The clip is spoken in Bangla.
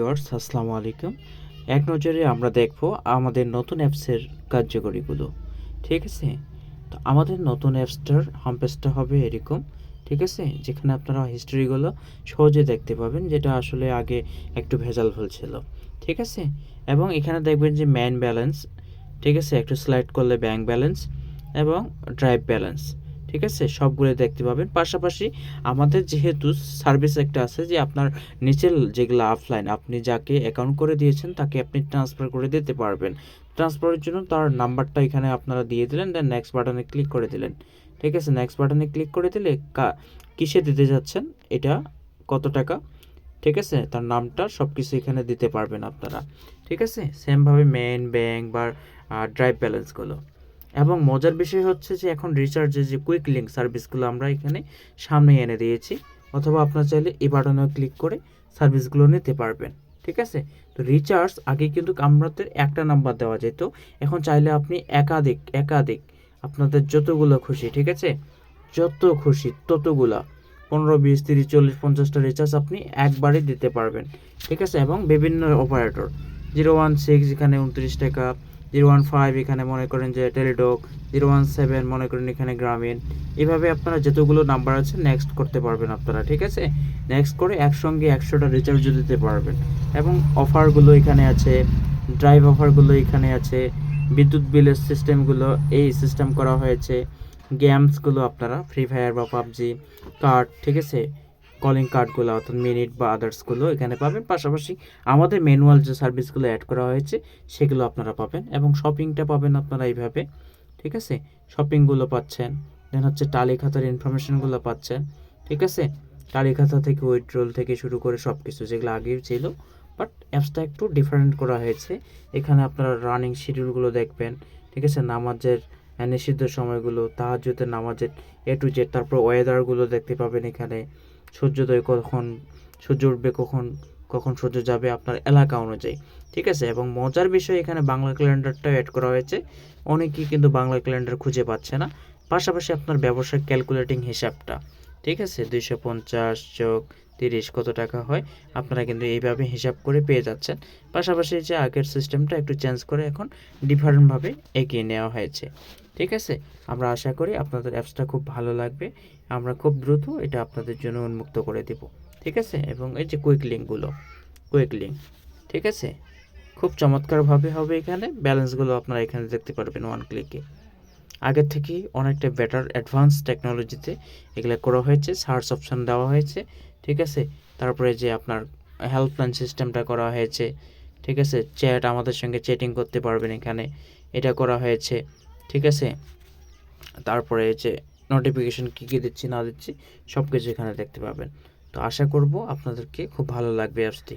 ভিউয়ার্স, আসসালামু আলাইকুম। এক নজরে আমরা দেখব আমাদের নতুন অ্যাপসের কার্যকরীগুলো। ঠিক আছে? তো আমাদের নতুন অ্যাপসটার হোম পেজটা হবে এরকম। ঠিক আছে? যেখানে আপনারা হিস্ট্রিগুলো সহজে দেখতে পাবেন, যেটা আসলে আগে একটু ভেজাল ছিল। ঠিক আছে? এবং এখানে দেখবেন যে ম্যান ব্যালেন্স ঠিক আছে? একটু স্লাইড করলে ব্যাংক ব্যালেন্স এবং ড্রাইভ ব্যালেন্স ঠিক আছে? সবগুলো দেখতে পাবেন। পাশাপাশি আমাদের যেহেতু সার্ভিস একটা আছে যে আপনার নিচের যেগুলো অফলাইন আপনি যাকে অ্যাকাউন্ট করে দিয়েছেন তাকে আপনি ট্রান্সফার করে দিতে পারবেন। ট্রান্সফারের জন্য তার নাম্বারটা এখানে আপনারা দিয়ে দিলেন দেন নেক্সট বাটনে ক্লিক করে দিলেন। ঠিক আছে? নেক্সট বাটনে ক্লিক করে দিলে কিসে দিতে যাচ্ছেন? এটা কত টাকা? ঠিক আছে? তার নামটা সব কিছু এখানে দিতে পারবেন আপনারা। ঠিক আছে? সেমভাবে মেইন ব্যাংক বা ড্রাইভ ব্যালেন্সগুলো এবং মজার বিষয় হচ্ছে যে এখন রিচার্জের যে কুইক লিঙ্ক সার্ভিসগুলো আমরা এখানে সামনে এনে দিয়েছি, অথবা আপনার চাইলে এই বাটনে ক্লিক করে সার্ভিসগুলো নিতে পারবেন, ঠিক আছে? তো রিচার্জ আগে কিন্তু আমাদের একটা নাম্বার দেওয়া যেত, এখন চাইলে আপনি একাধিক একাধিক, আপনাদের যতগুলো খুশি, ঠিক আছে? যত খুশি, ততগুলা, পনেরো বিশ, তিরিশ, চল্লিশ, পঞ্চাশটা রিচার্জ আপনি একবারে দিতে পারবেন, ঠিক আছে? এবং বিভিন্ন অপারেটর জিরো ওয়ান সিক্স এখানে উনত্রিশ টাকা জিরো ওয়ান ফাইভ এখানে মনে করেন যে টেলিডক জিরো ওয়ান সেভেন মনে করেন এখানে গ্রামীণ এভাবে আপনারা যতগুলো নাম্বার আছে নেক্সট করতে পারবেন আপনারা, ঠিক আছে? নেক্সট করে একসঙ্গে একশোটা রিচার্জও দিতে পারবেন। এবং অফারগুলো এখানে আছে ড্রাইভ অফারগুলো এখানে আছে, বিদ্যুৎ বিলের সিস্টেমগুলো এই সিস্টেম করা হয়েছে। গেমসগুলো আপনারা ফ্রি ফায়ার বা পাবজি কার্ড ঠিক আছে? কলিং কার্ডগুলো অর্থাৎ মিনিট বা আদার্সগুলো এখানে পাবেন। পাশাপাশি আমাদের ম্যানুয়াল যে সার্ভিসগুলো অ্যাড করা হয়েছে, সেগুলো আপনারা পাবেন এবং শপিংটা পাবেন আপনারা এইভাবে, ঠিক আছে? শপিংগুলো পাচ্ছেন দেন হচ্ছে টালি খাতার ইনফরমেশনগুলো পাচ্ছেন, ঠিক আছে? টালি খাতা থেকে উইথড্রল থেকে শুরু করে সব কিছু যেগুলো আগেও ছিল বাট অ্যাপসটা একটু ডিফারেন্ট করা হয়েছে। এখানে আপনারা রানিং শিডিউলগুলো দেখবেন, ঠিক আছে? নামাজের নিষিদ্ধ সময়গুলো তাহাজুদের নামাজের এ টু জেড তারপর ওয়েদারগুলো দেখতে পাবেন এখানে। সূর্যোদয় কখন, সূর্য উঠবে কখন কখন সূর্য যাবে আপনার এলাকা অনুযায়ী, ঠিক আছে? এবং মজার বিষয় এখানে বাংলা ক্যালেন্ডারটাও অ্যাড করা হয়েছে। অনেকেই কিন্তু বাংলা ক্যালেন্ডার খুঁজে পাচ্ছে না। পাশাপাশি আপনার ব্যবসার ক্যালকুলেটিং হিসাবটা। ঠিক আছে? দুইশো পঞ্চাশ যোগ তিরিশ, কত টাকা হয়? আপনারা কিন্তু এইভাবে হিসাব করে পেয়ে যাচ্ছেন। পাশাপাশি যে আগের সিস্টেমটা একটু চেঞ্জ করে এখন ডিফারেন্টভাবে এগিয়ে নেওয়া হয়েছে। ঠিক আছে? আমরা আশা করি আপনাদের অ্যাপসটা খুব ভালো লাগবে। আমরা খুব দ্রুত এটা আপনাদের জন্য উন্মুক্ত করে দেব। ঠিক আছে? এবং এই যে কুইক লিঙ্কগুলো কুইক লিঙ্ক ঠিক আছে? খুব চমৎকারভাবে হবে এখানে। ব্যালেন্সগুলো আপনারা এখানে দেখতে পারবেন ওয়ান ক্লিকে আগের থেকেই অনেকটা বেটার অ্যাডভান্স টেকনোলজিতে এগুলো করা হয়েছে সার্চ অপশন দেওয়া হয়েছে, ঠিক আছে? তারপরে যে আপনার হেল্পলাইন সিস্টেমটা করা হয়েছে, ঠিক আছে? চ্যাট আমাদের সঙ্গে চ্যাটিং করতে পারবেন এখানে, এটা করা হয়েছে, ঠিক আছে? তারপরে যে নোটিফিকেশন কী কী দিচ্ছি, না দিচ্ছি সব কিছু এখানে দেখতে পাবেন। তো আশা করব আপনাদেরকে খুব ভালো লাগবে অ্যাপসটি